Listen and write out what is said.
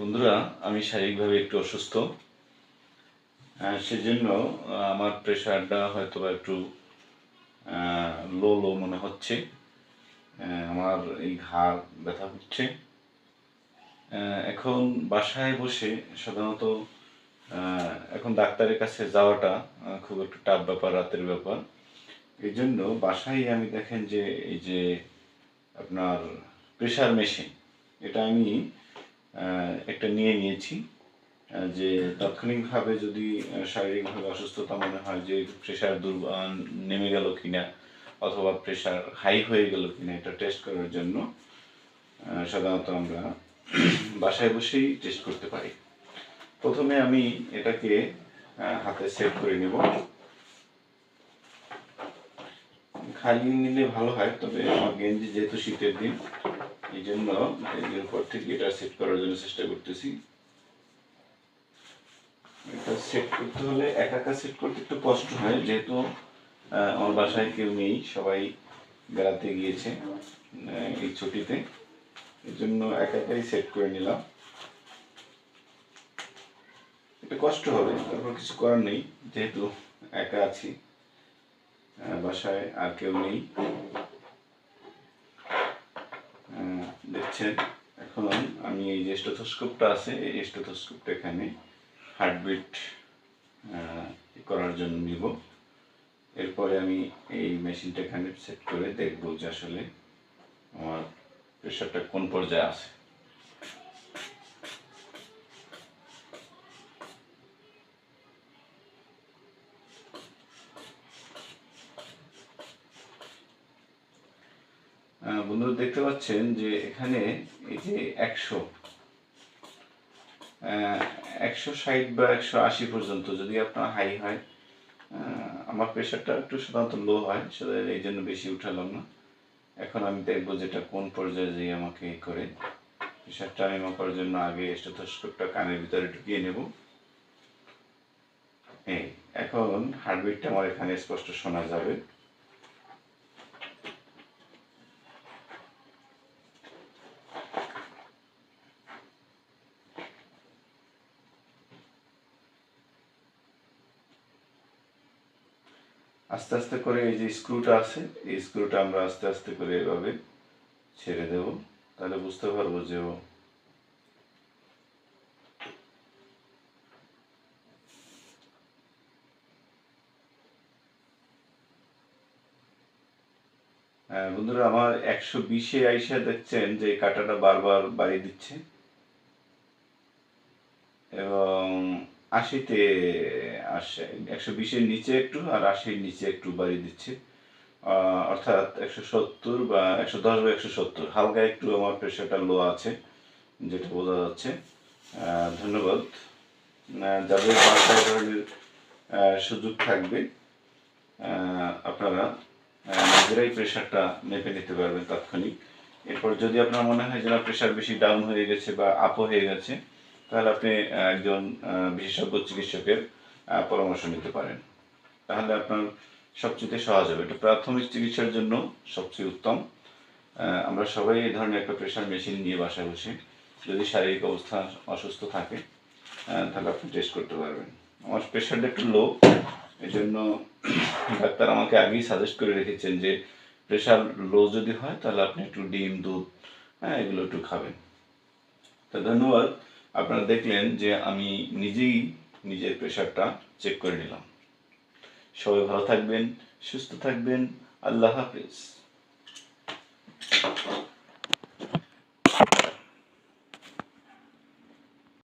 বন্ধুরা, আমি শারীরিকভাবে একটু অসুস্থ। সেজন্য আমার প্রেশারটা হয়তো বা একটু লো লো মনে হচ্ছে। আমার এই ঘাড় ব্যথা হচ্ছে। এখন বাসায় বসে সাধারণত এখন ডাক্তারের কাছে যাওয়াটা খুব একটু টাফ ব্যাপার, রাতের ব্যাপার। এই জন্য বাসায় আমি দেখেন যে, এই যে আপনার প্রেশার মেশিন এটা আমি একটা নিয়ে নিয়েছি যে তাৎক্ষণিকভাবে যদি শারীরিকভাবে অসুস্থতা মনে হয় যে প্রেশার দুর নেমে গেল কিনা, অথবা প্রেশার হাই হয়ে গেল কিনা, এটা টেস্ট করার জন্য সাধারণত আমরা বাসায় বসেই টেস্ট করতে পারি। প্রথমে আমি এটাকে হাতে সেট করে নেব। খালি নিলে ভালো হয়, তবে আমার গেঞ্জি যেহেতু শীতের দিন এই জন্য গেঞ্জির উপর থেকে এটা সেট করার জন্য চেষ্টা করতেছি। এটা সেট করতে হলে একা একা সেট করতে একটু কষ্ট হয়, যেহেতু আমার বাসায় কেউ নেই, সবাই বেড়াতে গিয়েছে এই ছুটিতে। এই জন্য একা একাই সেট করে নিলাম। এটা কষ্ট হবে, তারপর কিছু করার নেই, যেহেতু একা আছি বাসায় আর কেউ নেই। দেখছেন? এখন আমি এই যে স্টেথোস্কোপটা আছে, এই স্টেথোস্কোপটা এখানে হার্টবিট করার জন্য নিব। এরপরে আমি এই মেশিনটা এখানে সেট করে দেখব যে আসলে আমার প্রেশারটা কোন পর্যায়ে আছে। বন্ধুরা দেখতে পাচ্ছেন যে এখানে এই যে একশো একশো ষাট বা একশো আশি পর্যন্ত যদি আপনার হাই হয় আমার প্রেশারটা একটু সাধারণত লো হয় সেটা এই জন্য বেশি উঠালাম না। এখন আমি দেখব যেটা কোন পর্যায়ে যেয়ে আমাকে করে। প্রেশারটা আমি মাপার জন্য আগে স্টেথোস্কোপটা কানের ভিতরে ঢুকিয়ে নেব। এই, এখন হার্টবিটটা আমার এখানে স্পষ্ট শোনা যাবে। আস্তে আস্তে করে এই যে স্ক্রুটা আছে এই স্ক্রুটা আমরা আস্তে আস্তে করে এভাবে ছেড়ে দেব। তাহলে বুঝতে পারব যে হ্যাঁ, বন্ধুরা আমার একশো বিশে আইসা দেখছেন যে কাঁটাটা বারবার বাড়িয়ে দিচ্ছে। এবং আশিতে আসে, একশো বিশের নিচে একটু আর আশির নিচে একটু বাড়িয়ে দিচ্ছে। অর্থাৎ একশো সত্তর বা একশো দশ বা একশো সত্তর, হালকা একটু আমার প্রেশারটা লো আছে, যেটা বোঝা যাচ্ছে। ধন্যবাদ। যাদের বাসায় ধরনের সুযোগ থাকবে আপনারা নিজেরাই প্রেশারটা মেপে নিতে পারবেন তাৎক্ষণিক। এরপর যদি আপনার মনে হয় যে প্রেশার বেশি ডাউন হয়ে গেছে বা আপ হয়ে গেছে তাহলে আপনি একজন বিশেষজ্ঞ চিকিৎসকের পরামর্শ নিতে পারেন। তাহলে আপনার সবচেয়ে সহজ হবে। এটা প্রাথমিক চিকিৎসার জন্য সবচেয়ে উত্তম। আমরা সবাই এই ধরনের একটা প্রেশার মেশিন নিয়ে বাসায় বসে যদি শারীরিক অবস্থা অসুস্থ থাকে তাহলে আপনি টেস্ট করতে পারবেন। আমার প্রেশারটা একটু লো এই জন্য ডাক্তার আমাকে আগেই সাজেস্ট করে রেখেছেন যে প্রেশার লো যদি হয়, তাহলে আপনি একটু ডিম, দুধ হ্যাঁ এগুলো একটু খাবেন। তো ধন্যবাদ। আপনারা দেখলেন যে আমি নিজেই নিজের প্রেশারটা চেক করে নিলাম। সবাই ভালো থাকবেন, সুস্থ থাকবেন, আল্লাহ হাফিজ।